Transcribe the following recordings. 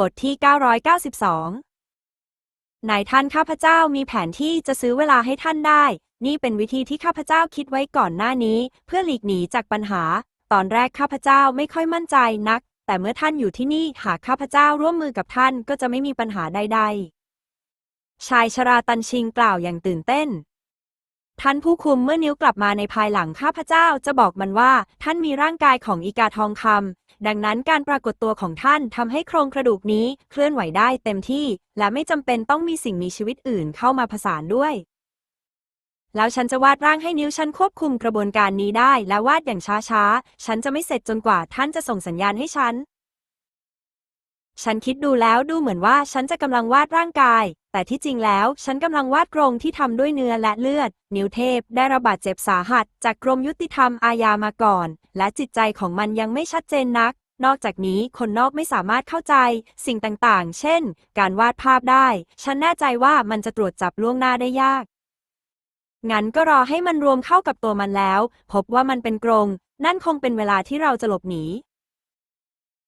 บทที่ 992นายท่านข้าพเจ้ามีแผนที่จะซื้อเวลาให้ท่านได้ นี่เป็นวิธีที่ข้าพเจ้าคิดไว้ก่อนหน้านี้ เพื่อหลีกหนีจากปัญหา ตอนแรกข้าพเจ้าไม่ค่อยมั่นใจนัก แต่เมื่อท่านอยู่ที่นี่หากข้าพเจ้าร่วมมือกับท่านก็จะไม่มีปัญหาใด ๆ ชายชราตันชิงกล่าวอย่างตื่นเต้นท่านผู้คุมเมื่อนิ้วกลับมาในภายหลังข้าพเจ้าจะบอกมันว่า ท่านมีร่างกายของอีกาทองคำ ดังนั้นการปรากฏตัวของท่านทำให้โครงกระดูกนี้เคลื่อนไหวได้เต็มที่ และไม่จำเป็นต้องมีสิ่งมีชีวิตอื่นเข้ามาผสานด้วย แล้วฉันจะวาดร่างให้นิ้วฉันควบคุมกระบวนการนี้ได้ และวาดอย่างช้าๆ ฉันจะไม่เสร็จจนกว่าท่านจะส่งสัญญาณให้ฉัน ฉันคิดดูแล้วดูเหมือนว่าฉันจะกำลังวาดร่างกาย แต่ที่จริงแล้ว ฉันกำลังวาดกรงที่ทำด้วยเนื้อและเลือด นิวเทพได้ระบาดเจ็บสาหัส จากกรมยุติธรรมอาญามาก่อน และจิตใจของมันยังไม่ชัดเจนนัก นอกจากนี้คนนอกไม่สามารถเข้าใจ สิ่งต่างๆ เช่น การวาดภาพได้ ฉันแน่ใจว่ามันจะตรวจจับล่วงหน้าได้ยาก งั้นก็รอให้มันรวมเข้ากับตัวมันแล้ว พบว่ามันเป็นกรง นั่นคงเป็นเวลาที่เราจะหลบหนี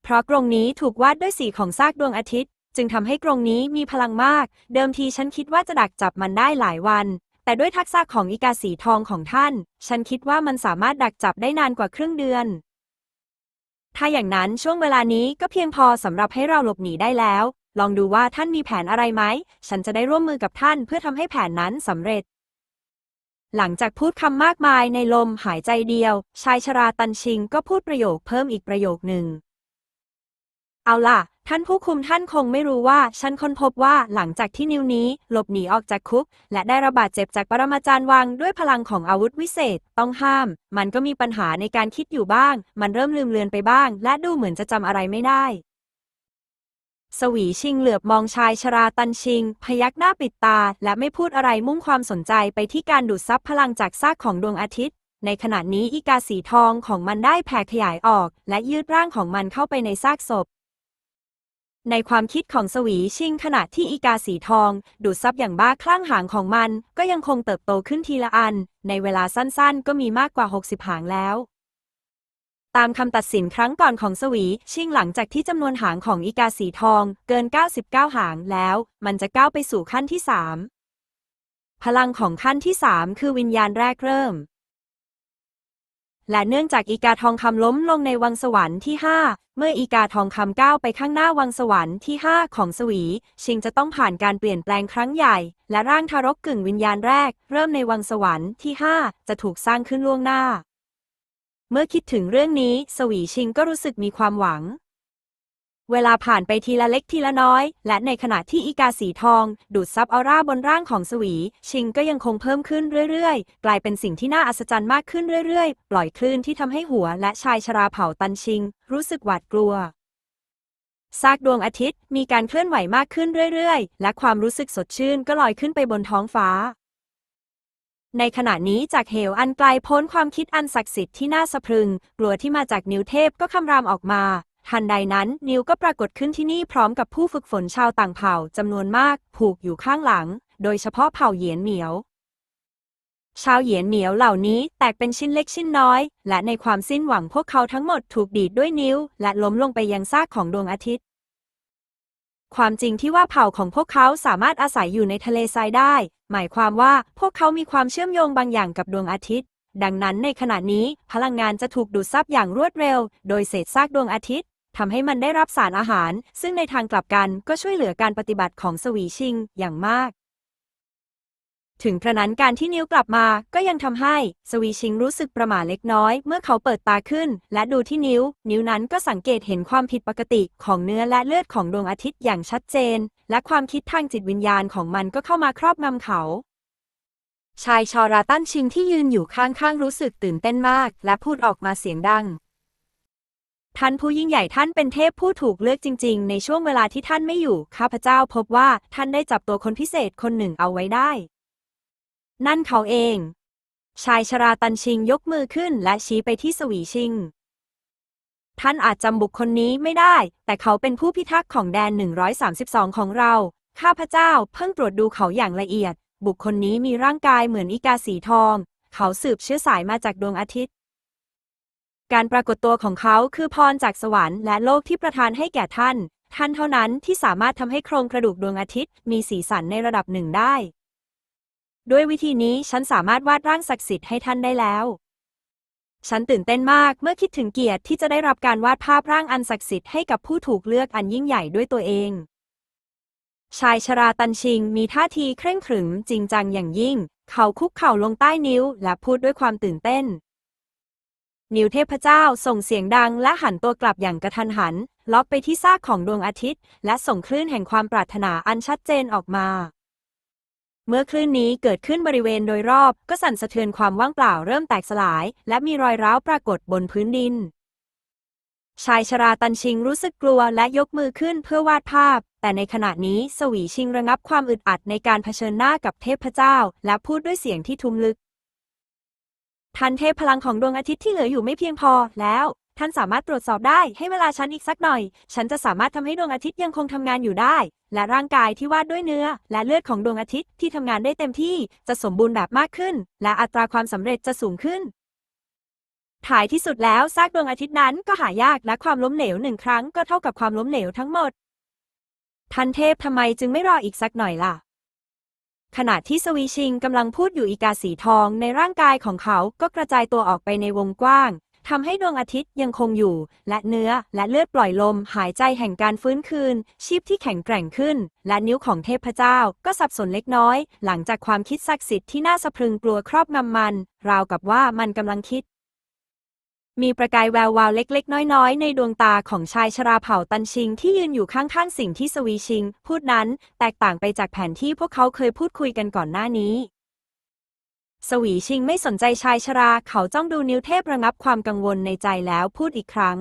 เพราะกรงนี้ถูกวาดด้วยสีของซากดวงอาทิตย์ จึงทำให้กรงนี้มีพลังมาก เดิมทีฉันคิดว่าจะดักจับมันได้หลายวัน แต่ด้วยทักษะของอีกาสีทองของท่าน ฉันคิดว่ามันสามารถดักจับได้นานกว่าครึ่งเดือน ถ้าอย่างนั้นช่วงเวลานี้ก็เพียงพอสำหรับให้เราหลบหนีได้แล้ว ลองดูว่าท่านมีแผนอะไรไหม ฉันจะได้ร่วมมือกับท่านเพื่อทำให้แผนนั้นสำเร็จ หลังจากพูดคำมากมายในลมหายใจเดียว ชายชราตันชิงก็พูดประโยคเพิ่มอีกประโยคหนึ่งเอาล่ะท่านผู้คุมท่านคงไม่รู้ว่าฉันค้นพบว่าหลังจากที่นิ้วนี้ หลบหนีออกจากคุก และได้ระบาดเจ็บจากปรมาจารย์วังด้วยพลังของอาวุธวิเศษ ต้องห้าม มันก็มีปัญหาในการคิดอยู่บ้าง มันเริ่มลืมเลือนไปบ้าง และดูเหมือนจะจำอะไรไม่ได้ สวีชิงเหลือบมองชายชราตันชิง พยักหน้าปิดตา และไม่พูดอะไรมุ่งความสนใจไปที่การดูดซับพลังจากซากของดวงอาทิตย์ในขณะนี้อีกาสีทองของมันได้แผ่ขยายออก และยืดร่างของมันเข้าไปในซากศพ ในความคิดของสวีชิงขณะที่อีกาสีทอง ดูดซับอย่างบ้าคลั่งหางของมัน ก็ยังคงเติบโตขึ้นทีละอัน ในเวลาสั้นๆ ก็มีมากกว่า 60 หางแล้ว ตามคำตัดสินครั้งก่อนของสวีชิงหลังจากที่จำนวนหางของอีกาสีทอง เกิน 99 หางแล้ว มันจะก้าวไปสู่ขั้นที่ 3 พลังของขั้นที่ 3 คือวิญญาณแรกเริ่ม และเนื่องจากอีกาทองคำล้มลงในวังสวรรค์ที่ 5 เมื่ออีกาทองคำก้าวไปข้างหน้าวังสวรรค์ที่ 5 ของสวี ชิงจะต้องผ่านการเปลี่ยนแปลงครั้งใหญ่ และร่างทารกกึ่งวิญญาณแรก เริ่มในวังสวรรค์ที่ 5 จะถูกสร้างขึ้นล่วงหน้า เมื่อคิดถึงเรื่องนี้ สวีชิงก็รู้สึกมีความหวัง เวลาผ่านไปทีละเล็กทีละน้อย และในขณะที่อีกาสีทอง ดูดซับออร่าบนร่างของสวี ชิงก็ยังคงเพิ่มขึ้นเรื่อยๆ กลายเป็นสิ่งที่น่าอัศจรรย์มากขึ้นเรื่อยๆ ปล่อยคลื่นที่ทำให้หัวและชายชราเผ่าตันชิง รู้สึกหวาดกลัวซากดวงอาทิตย์มีการเคลื่อนไหวมากขึ้นเรื่อยๆ และความรู้สึกสดชื่นก็ลอยขึ้นไปบนท้องฟ้า ในขณะนี้จากเหวอันไกลพ้นความคิดอันศักดิ์สิทธิ์ที่น่าสะพรึง กลัวที่มาจากนิ้วเทพก็คำรามออกมา ทันใดนั้นนิวก็ปรากฏขึ้นที่นี่พร้อมกับผู้ฝึกฝนชาวต่างเผ่าจำนวนมาก ผูกอยู่ข้างหลัง โดยเฉพาะเผ่าเหยียนเหมียว ชาวเหยียนเหมียวเหล่านี้แตกเป็นชิ้นเล็กชิ้นน้อย และในความสิ้นหวังพวกเขาทั้งหมดถูกดีดด้วยนิ้ว และล้มลงไปยังซากของดวงอาทิตย์ ความจริงที่ว่าเผ่าของพวกเขาสามารถอาศัยอยู่ในทะเลทรายได้ หมายความว่าพวกเขามีความเชื่อมโยงบางอย่างกับดวงอาทิตย์ดังนั้นในขณะนี้พลังงานจะถูกดูดซับอย่างรวดเร็ว โดยเศษซากดวงอาทิตย์ ทำให้มันได้รับสารอาหาร ซึ่งในทางกลับกันก็ช่วยเหลือการปฏิบัติของสวีชิงอย่างมาก ถึงกระนั้นการที่นิ้วกลับมาก็ยังทำให้สวีชิงรู้สึกประหม่าเล็กน้อย เมื่อเขาเปิดตาขึ้น และดูที่นิ้ว นิ้วนั้นก็สังเกตเห็นความผิดปกติของเนื้อและเลือดของดวงอาทิตย์อย่างชัดเจน และความคิดทางจิตวิญญาณของมันก็เข้ามาครอบงำเขาชายชอราตันชิงที่ยืนอยู่ข้างๆรู้สึกตื่นเต้นมาก และพูดออกมาเสียงดัง ท่านผู้ยิ่งใหญ่ท่านเป็นเทพผู้ถูกเลือกจริง ๆ ในช่วงเวลาที่ท่านไม่อยู่ ข้าพเจ้าพบว่าท่านได้จับตัวคนพิเศษคนหนึ่งเอาไว้ได้ นั่นเขาเอง ชายชราตันชิงยกมือขึ้นและชี้ไปที่สวีชิง ท่านอาจจำบุคคลนี้ไม่ได้ แต่เขาเป็นผู้พิทักษ์ของแดน 132 ของเรา ข้าพเจ้าเพิ่งตรวจดูเขาอย่างละเอียด บุคคลนี้มีร่างกายเหมือนอีกาสีทอง เขาสืบเชื้อสายมาจากดวงอาทิตย์ การปรากฏตัวของเขาคือพรจากสวรรค์และโลกที่ประทานให้แก่ท่าน ท่านเท่านั้นที่สามารถทำให้โครงกระดูกดวงอาทิตย์ มีสีสันในระดับหนึ่งได้ ด้วยวิธีนี้ฉันสามารถวาดร่างศักดิ์สิทธิ์ให้ท่านได้แล้ว ฉันตื่นเต้นมากเมื่อคิดถึงเกียรติที่จะได้รับการวาดภาพร่างอันศักดิ์สิทธิ์ให้กับผู้ถูกเลือกอันยิ่งใหญ่ด้วยตัวเอง ชายชราตันชิงมีท่าทีเคร่งขรึมจริงจังอย่างยิ่ง เขาคุกเข่าลงใต้นิ้ว และพูดด้วยความตื่นเต้น นิวเทพเจ้าส่งเสียงดังและหันตัวกลับอย่างกระทันหันล็อกไปที่ซากของดวงอาทิตย์ และส่งคลื่นแห่งความปรารถนาอันชัดเจนออกมา เมื่อคลื่นนี้เกิดขึ้นบริเวณโดยรอบ ก็สั่นสะเทือนความว่างเปล่าเริ่มแตกสลาย และมีรอยร้าวปรากฏบนพื้นดิน ชายชราตันชิงรู้สึกกลัวและยกมือขึ้นเพื่อวาดภาพ แต่ในขณะนี้สวีชิงระงับความอึดอัดในการเผชิญหน้ากับเทพเจ้า และพูดด้วยเสียงที่ทุ้มลึก ท่านเทพพลังของดวงอาทิตย์ที่เหลืออยู่ไม่เพียงพอแล้ว ท่านสามารถตรวจสอบได้ให้เวลาฉันอีกสักหน่อย ฉันจะสามารถทำให้ดวงอาทิตย์ยังคงทำงานอยู่ได้ และร่างกายที่วาดด้วยเนื้อ และเลือดของดวงอาทิตย์ที่ทำงานได้เต็มที่จะสมบูรณ์แบบมากขึ้น และอัตราความสำเร็จจะสูงขึ้นถ่ายที่สุดแล้วซากดวงอาทิตย์นั้นก็หายากและความล้มเหลวหนึ่งครั้งก็เท่ากับความล้มเหลวทั้งหมดท่านเทพทำไมจึงไม่รออีกสักหน่อยล่ะ ขณะที่สวีชิงกำลังพูดอยู่อีกาสีทองในร่างกายของเขาก็กระจายตัวออกไปในวงกว้างทำให้ดวงอาทิตย์ยังคงอยู่ และเนื้อและเลือดปล่อยลมหายใจแห่งการฟื้นคืน ชีพที่แข็งแกร่งขึ้น และนิ้วของเทพเจ้าก็สับสนเล็กน้อย หลังจากความคิดศักดิ์สิทธิ์ที่น่าสะพรึงกลัวครอบงำมัน ราวกับว่ามันกำลังคิด มีประกายแวววาวเล็กๆ น้อยๆ ในดวงตาของชายชราเผ่าตันชิงที่ยืนอยู่ข้างๆ สิ่งที่สวีชิง พูดนั้นแตกต่างไปจากแผนที่พวกเขาเคยพูดคุยกันก่อนหน้านี้ สวีชิงไม่สนใจชายชราเขาจ้องดูนิ้วเทพระงับความกังวลในใจแล้วพูดอีกครั้ง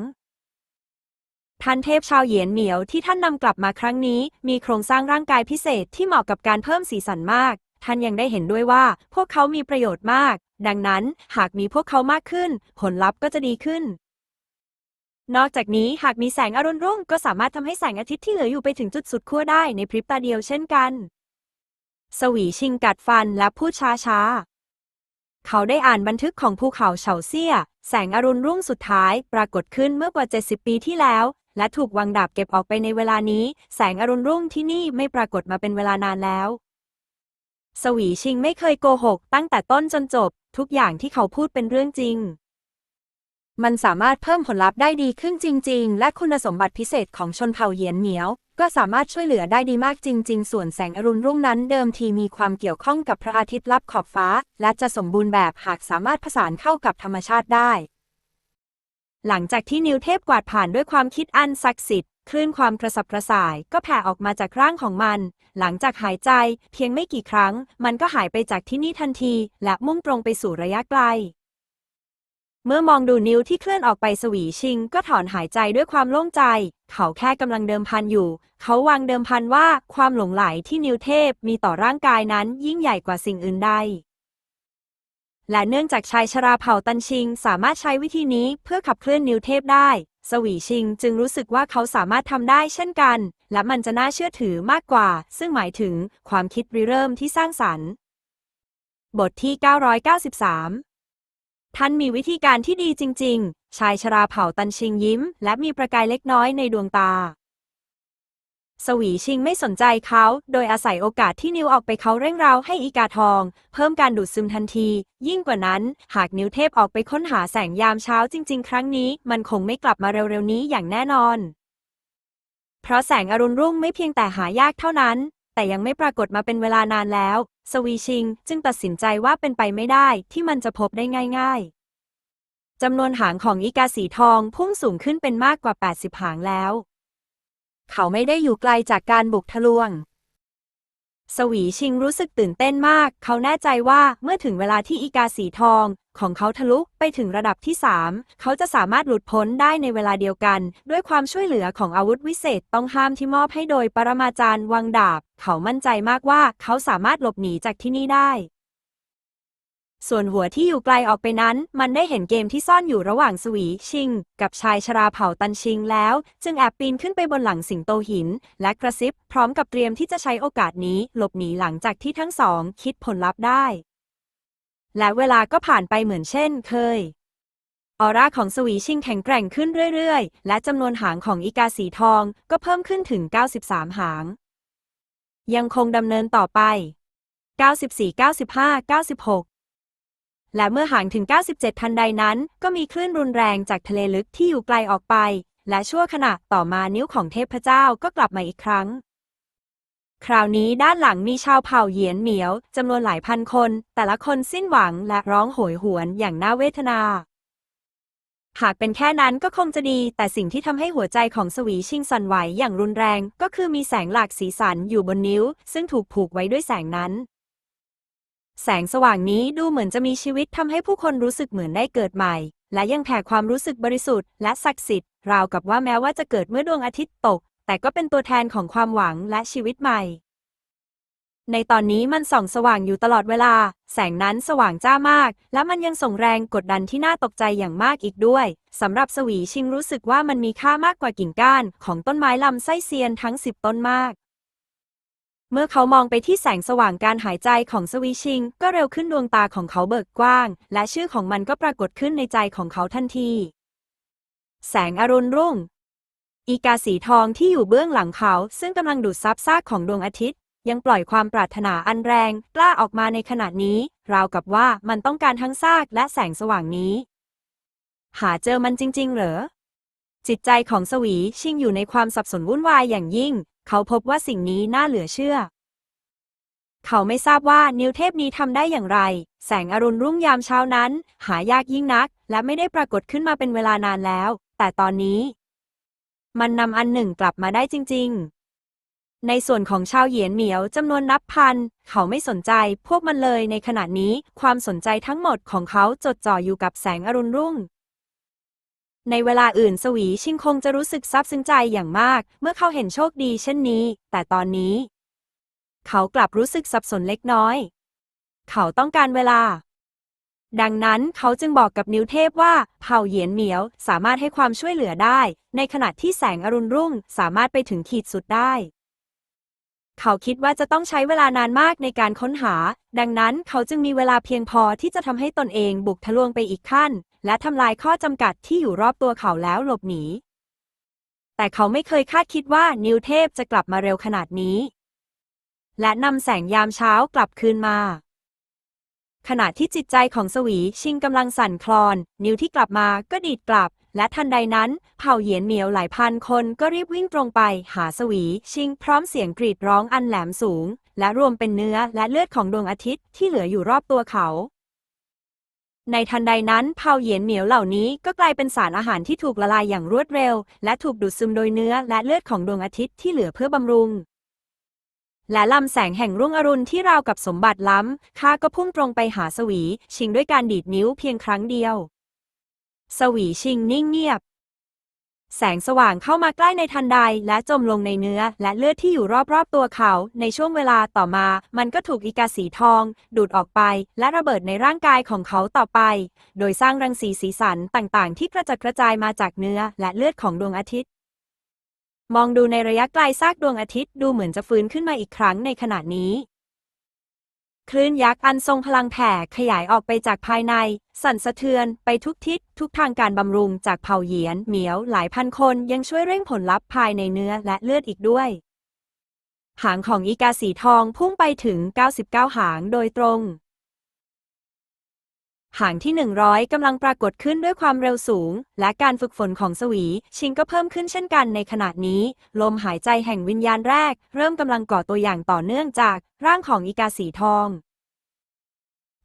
ท่านเทพชาวเหยียนเหมียวที่ท่านนำกลับมาครั้งนี้ มีโครงสร้างร่างกายพิเศษที่เหมาะกับการเพิ่มสีสันมาก ท่านยังได้เห็นด้วยว่า พวกเขามีประโยชน์มาก ดังนั้นหากมีพวกเขามากขึ้น ผลลัพธ์ก็จะดีขึ้น นอกจากนี้หากมีแสงอรุณรุ่ง ก็สามารถทำให้แสงอาทิตย์ที่เหลืออยู่ไปถึงจุดสุดขั้วได้ในพริบตาเดียวเช่นกัน สวีชิงกัดฟันและพูดช้าๆ เขาได้อ่านบันทึกของภูเขาเฉาเซี่ย แสงอรุณรุ่งสุดท้าย ปรากฏขึ้นเมื่อกว่า 70 ปีที่แล้ว และถูกวางดาบเก็บออกไปในเวลานี้ แสงอรุณรุ่งที่นี่ไม่ปรากฏมาเป็นเวลานานแล้วสวีชิงไม่เคยโกหกตั้งแต่ต้นจนจบ ทุกอย่างที่เขาพูดเป็นเรื่องจริง มันสามารถเพิ่มผลลัพธ์ได้ดีขึ้นจริง ๆ และคุณสมบัติพิเศษของชนเผ่าเหยียนเหมียว ก็สามารถช่วยเหลือได้ดีมากจริง ๆ ส่วนแสงอรุณรุ่งนั้นเดิมทีมีความเกี่ยวข้องกับพระอาทิตย์ลับขอบฟ้า และจะสมบูรณ์แบบหากสามารถผสานเข้ากับธรรมชาติได้ หลังจากที่นิวเทพกวาดผ่านด้วยความคิดอันศักดิ์สิทธิ์ คลื่นความกระสับกระส่ายก็แผ่ออกมาจากร่างของมัน หลังจากหายใจ เพียงไม่กี่ครั้ง มันก็หายไปจากที่นี่ทันที และมุ่งตรงไปสู่ระยะไกล เมื่อมองดูนิ้วที่เคลื่อนออกไปสวีชิง ก็ถอนหายใจด้วยความโล่งใจ เขาแค่กำลังเดิมพันอยู่ เขาวางเดิมพันว่าความหลงไหลที่นิวเทพมีต่อร่างกายนั้นยิ่งใหญ่กว่าสิ่งอื่นใด และเนื่องจากชายชราเผ่าตันชิง สามารถใช้วิธีนี้เพื่อขับเคลื่อนนิวเทพได้ สวีชิงจึงรู้สึกว่าเขาสามารถทำได้เช่นกัน และมันจะน่าเชื่อถือมากกว่า ซึ่งหมายถึงความคิดริเริ่มที่สร้างสรรค์ บทที่ 993 ท่านมีวิธีการที่ดีจริง ๆ ชายชราเผ่าตันชิงยิ้ม และมีประกายเล็กน้อยในดวงตา สวีชิงไม่สนใจเขา โดยอาศัยโอกาสที่นิวออกไปเขาเร่งเร้าให้อีกาทอง เพิ่มการดูดซึมทันที ยิ่งกว่านั้น หากนิวเทพออกไปค้นหาแสงยามเช้าจริง ๆ ครั้งนี้ มันคงไม่กลับมาเร็วๆนี้อย่างแน่นอน เพราะแสงอรุณรุ่งไม่เพียงแต่หายากเท่านั้น แต่ยังไม่ปรากฏมาเป็นเวลานานแล้ว สวีชิงจึงตัดสินใจว่าเป็นไปไม่ได้ที่มันจะพบได้ง่าย ๆจำนวนหางของอีกาสีทองพุ่งสูงขึ้นเป็นมากกว่า 80 หางแล้ว เขาไม่ได้อยู่ไกลจากการบุกทะลวง สวีชิงรู้สึกตื่นเต้นมาก เขาแน่ใจว่าเมื่อถึงเวลาที่อีกาสีทอง ของเขาทะลุไปถึงระดับที่ 3 เขาจะสามารถหลุดพ้นได้ในเวลาเดียวกัน ด้วยความช่วยเหลือของอาวุธวิเศษต้องห้ามที่มอบให้โดยปรมาจารย์วังดาบ เขามั่นใจมากว่าเขาสามารถหลบหนีจากที่นี่ได้ ส่วนหัวที่อยู่ไกลออกไปนั้น มันได้เห็นเกมที่ซ่อนอยู่ระหว่างสวีชิง กับชายชราเผ่าตันชิงแล้ว จึงแอบปีนขึ้นไปบนหลังสิงโตหิน และกระซิบ พร้อมกับเตรียมที่จะใช้โอกาสนี้หลบหนีหลังจากที่ทั้งสอง คิดผลลัพธ์ได้ และเวลาก็ผ่านไปเหมือนเช่นเคยออร่าของสวีชิงแข็งแกร่งขึ้นเรื่อยๆ และจำนวนหางของอีกาสีทองก็เพิ่มขึ้นถึง 93 หาง ยังคงดำเนินต่อไป 94 95 96 และเมื่อห่างถึง 97 ทันใดนั้น ก็มีคลื่นรุนแรงจากทะเลลึกที่อยู่ไกลออกไป และชั่วขณะต่อมานิ้วของเทพเจ้าก็กลับมาอีกครั้ง คราวนี้ด้านหลังมีชาวเผ่าเหยียนเหมียวจำนวนหลายพันคน แต่ละคนสิ้นหวังและร้องโหยหวนอย่างน่าเวทนา หากเป็นแค่นั้นก็คงจะดี แต่สิ่งที่ทำให้หัวใจของสวีชิงสั่นไหวอย่างรุนแรง ก็คือมีแสงหลากสีสันอยู่บนนิ้ว ซึ่งถูกผูกไว้ด้วยแสงนั้น แสงสว่างนี้ดูเหมือนจะมีชีวิตทำให้ผู้คนรู้สึกเหมือนได้เกิดใหม่ และยังแผ่ความรู้สึกบริสุทธิ์และศักดิ์สิทธิ์ราวกับว่าแม้ว่าจะเกิดเมื่อดวงอาทิตย์ตก แต่ก็เป็นตัวแทนของความหวังและชีวิตใหม่ ในตอนนี้มันส่องสว่างอยู่ตลอดเวลา แสงนั้นสว่างจ้ามาก และมันยังส่งแรงกดดันที่น่าตกใจอย่างมากอีกด้วยสำหรับสวีชิงรู้สึกว่ามันมีค่ามากกว่ากิ่งก้าน ของต้นไม้ลำไส้เซียนทั้งสิบต้นมาก เมื่อเขามองไปที่แสงสว่างการหายใจของสวีชิง ก็เร็วขึ้นดวงตาของเขาเบิกกว้าง และชื่อของมันก็ปรากฏขึ้นในใจของเขาทันที แสงอรุณรุ่ง อีกาสีทองที่อยู่เบื้องหลังเขา ซึ่งกำลังดูดซับซากของดวงอาทิตย์ ยังปล่อยความปรารถนาอันแรง กล้าออกมาในขณะนี้ ราวกับว่ามันต้องการทั้งซากและแสงสว่างนี้ หาเจอมันจริง ๆ เหรอจิตใจของสวีชิงอยู่ในความสับสนวุ่นวายอย่างยิ่ง เขาพบว่าสิ่งนี้น่าเหลือเชื่อ เขาไม่ทราบว่านิวเทพนี้ทำได้อย่างไร แสงอรุณรุ่งยามเช้านั้น หายากยิ่งนัก และไม่ได้ปรากฏขึ้นมาเป็นเวลานานแล้ว แต่ตอนนี้ มันนำอันหนึ่งกลับมาได้จริง ๆในส่วนของชาวเหยียนเหมียวจำนวนนับพัน เขาไม่สนใจพวกมันเลยในขณะนี้ความสนใจทั้งหมดของเขาจดจ่ออยู่กับแสงอรุณรุ่ง ในเวลาอื่นสวีชิงคงจะรู้สึกซาบซึ้งใจอย่างมาก เมื่อเขาเห็นโชคดีเช่นนี้ แต่ตอนนี้ เขากลับรู้สึกสับสนเล็กน้อย เขาต้องการเวลา ดังนั้นเขาจึงบอกกับนิวเทพว่าเผ่าเหยียนเหมียวสามารถให้ความช่วยเหลือได้ ในขณะที่แสงอรุณรุ่งสามารถไปถึงขีดสุดได้เขาคิดว่าจะต้องใช้เวลานานมากในการค้นหา ดังนั้นเขาจึงมีเวลาเพียงพอที่จะทำให้ตนเองบุกทะลวงไปอีกขั้น และทำลายข้อจำกัดที่อยู่รอบตัวเขาแล้วหลบหนี แต่เขาไม่เคยคาดคิดว่านิวเทพจะกลับมาเร็วขนาดนี้ และนำแสงยามเช้ากลับคืนมา ขณะที่จิตใจของสวีชิงกำลังสั่นคลอน นิวที่กลับมาก็ดีดกลับ และทันใดนั้นเผ่าเหยียนเหมียวหลายพันคนก็รีบวิ่งตรงไป หาสวีชิงพร้อมเสียงกรีดร้องอันแหลมสูง และรวมเป็นเนื้อและเลือดของดวงอาทิตย์ที่เหลืออยู่รอบตัวเขา ในทันใดนั้นเผาเหยียนเหมียวเหล่านี้ก็กลายเป็นสารอาหารที่ถูกละลายอย่างรวดเร็ว และถูกดูดซึมโดยเนื้อและเลือดของดวงอาทิตย์ที่เหลือเพื่อบำรุง และลำแสงแห่งรุ่งอรุณที่ราวกับสมบัติล้ำข้าก็พุ่งตรงไปหาสวี ชิงด้วยการดีดนิ้วเพียงครั้งเดียว สวีชิงนิ่งเงียบ แสงสว่างเข้ามาใกล้ในทันใด และจมลงในเนื้อ และเลือดที่อยู่รอบๆตัวเขา ในช่วงเวลาต่อมา มันก็ถูกอีกาสีทอง ดูดออกไป และระเบิดในร่างกายของเขาต่อไป โดยสร้างรังสีสีสันต่างๆ ที่กระจัดกระจายมาจากเนื้อ และเลือดของดวงอาทิตย์ มองดูในระยะไกลซากดวงอาทิตย์ดูเหมือนจะฟื้นขึ้นมาอีกครั้งในขณะนี้ คลื่นยักษ์อันทรงพลังแผ่ขยายออกไปจากภายใน สั่นสะเทือนไปทุกทิศทุกทางการบำรุงจากเผ่าเหยียนเหมียวหลายพันคนยังช่วยเร่งผลลัพธ์ภายในเนื้อและเลือดอีกด้วย หางของอีกาสีทองพุ่งไปถึง 99 หางโดยตรง หางที่ 100 กำลังปรากฏขึ้นด้วยความเร็วสูง และการฝึกฝนของสวี ชิงก็เพิ่มขึ้นเช่นกันในขณะนี้ ลมหายใจแห่งวิญญาณแรก เริ่มกำลังก่อตัวอย่างต่อเนื่องจากร่างของอีกาสีทอง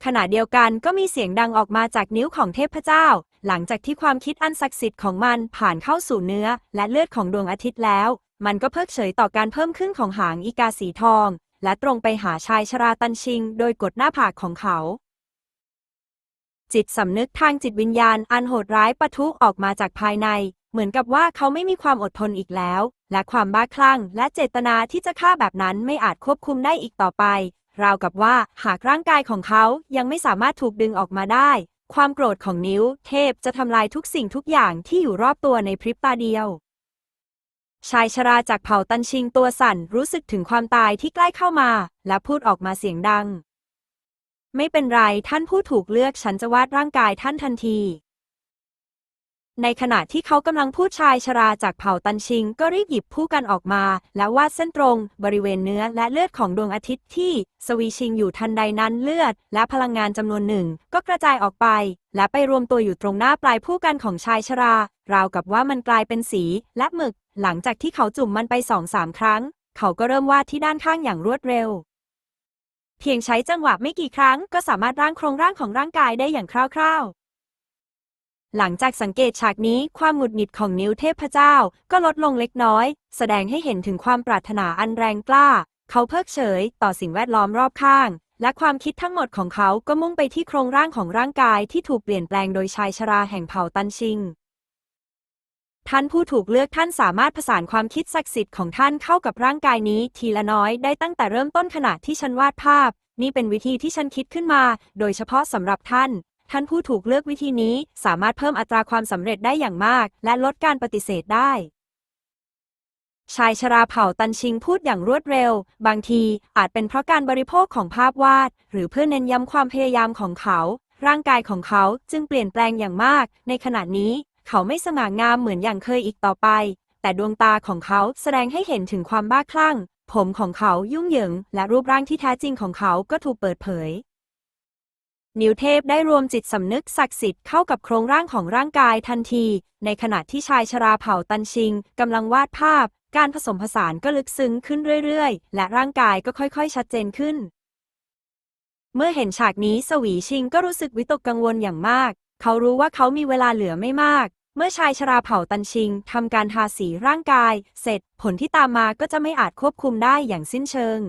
ขณะเดียวกันก็มีเสียงดังออกมาจากนิ้วของเทพเจ้า หลังจากที่ความคิดอันศักดิ์สิทธิ์ของมันผ่านเข้าสู่เนื้อ และเลือดของดวงอาทิตย์แล้ว มันก็เพิกเฉยต่อการเพิ่มขึ้นของหางอีกาสีทอง และตรงไปหาชายชราตันชิง โดยกดหน้าผากของเขา จิตสำนึกทางจิตวิญญาณอันโหดร้ายปะทุออกมาจากภายใน เหมือนกับว่าเขาไม่มีความอดทนอีกแล้ว และความบ้าคลั่ง และเจตนาที่จะฆ่าแบบนั้นไม่อาจควบคุมได้อีกต่อไป ราวกับว่าหากร่างกายของเขายังไม่สามารถถูกดึงออกมาได้ ความโกรธของนิ้ว เทพจะทำลายทุกสิ่งทุกอย่างที่อยู่รอบตัวในพริบตาเดียวชายชราจากเผ่าตันชิงตัวสั่นรู้สึกถึงความตายที่ใกล้เข้ามา และพูดออกมาเสียงดัง ไม่เป็นไรท่านผู้ถูกเลือกฉันจะวาดร่างกายท่านทันที ในขณะที่เขากำลังพูดชายชราจากเผ่าตันชิง ก็รีบหยิบผู้กันออกมา และวาดเส้นตรงบริเวณเนื้อและเลือดของดวงอาทิตย์ที่ สวีชิงอยู่ทันใดนั้นเลือด และพลังงานจำนวนหนึ่ง ก็กระจายออกไป และไปรวมตัวอยู่ตรงหน้าปลายผู้กันของชายชรา ราวกับว่ามันกลายเป็นสีและหมึก หลังจากที่เขาจุ่มมันไปสองสามครั้ง เขาก็เริ่มวาดที่ด้านข้างอย่างรวดเร็ว เพียงใช้จังหวะไม่กี่ครั้งก็สามารถร่างโครงร่างของร่างกายได้อย่างคร่าวๆ หลังจากสังเกตฉากนี้ความหงุดหงิดของนิ้วเทพเจ้าก็ลดลงเล็กน้อย แสดงให้เห็นถึงความปรารถนาอันแรงกล้า เขาเพิกเฉย ต่อสิ่งแวดล้อมรอบข้าง และความคิดทั้งหมดของเขาก็มุ่งไปที่โครงร่างของร่างกายที่ถูกเปลี่ยนแปลงโดยชายชราแห่งเผ่าตันชิง ท่านผู้ถูกเลือกท่านสามารถผสานความคิดศักดิ์สิทธิ์ของท่านเข้ากับร่างกายนี้ ทีละน้อยได้ตั้งแต่เริ่มต้นขณะที่ฉันวาดภาพ นี่เป็นวิธีที่ฉันคิดขึ้นมา โดยเฉพาะสำหรับท่าน ท่านผู้ถูกเลือกวิธีนี้สามารถเพิ่มอัตราความสำเร็จได้อย่างมาก และลดการปฏิเสธได้ ชายชราเผ่าตันชิงพูดอย่างรวดเร็ว บางทีอาจเป็นเพราะการบริโภคของภาพวาด หรือเพื่อเน้นย้ำความพยายามของเขาร่างกายของเขาจึงเปลี่ยนแปลงอย่างมาก ในขณะนี้ เขาไม่สง่างามเหมือนอย่างเคยอีกต่อไป แต่ดวงตาของเขาแสดงให้เห็นถึงความบ้าคลั่ง ผมของเขายุ่งเหยิง และรูปร่างที่แท้จริงของเขาก็ถูกเปิดเผย นิวเทพได้รวมจิตสำนึกศักดิ์สิทธิ์เข้ากับโครงร่างของร่างกายทันที ในขณะที่ชายชราเผ่าตันชิงกำลังวาดภาพ การผสมผสานก็ลึกซึ้งขึ้นเรื่อยๆ และร่างกายก็ค่อยๆ ชัดเจนขึ้น เมื่อเห็นฉากนี้สวีชิงก็รู้สึกวิตกกังวลอย่างมาก เขารู้ว่าเขามีเวลาเหลือไม่มาก เมื่อชายชราเผ่าตันชิงทำการทาสีร่างกาย เสร็จผลที่ตามมาก็จะไม่อาจควบคุมได้อย่างสิ้นเชิง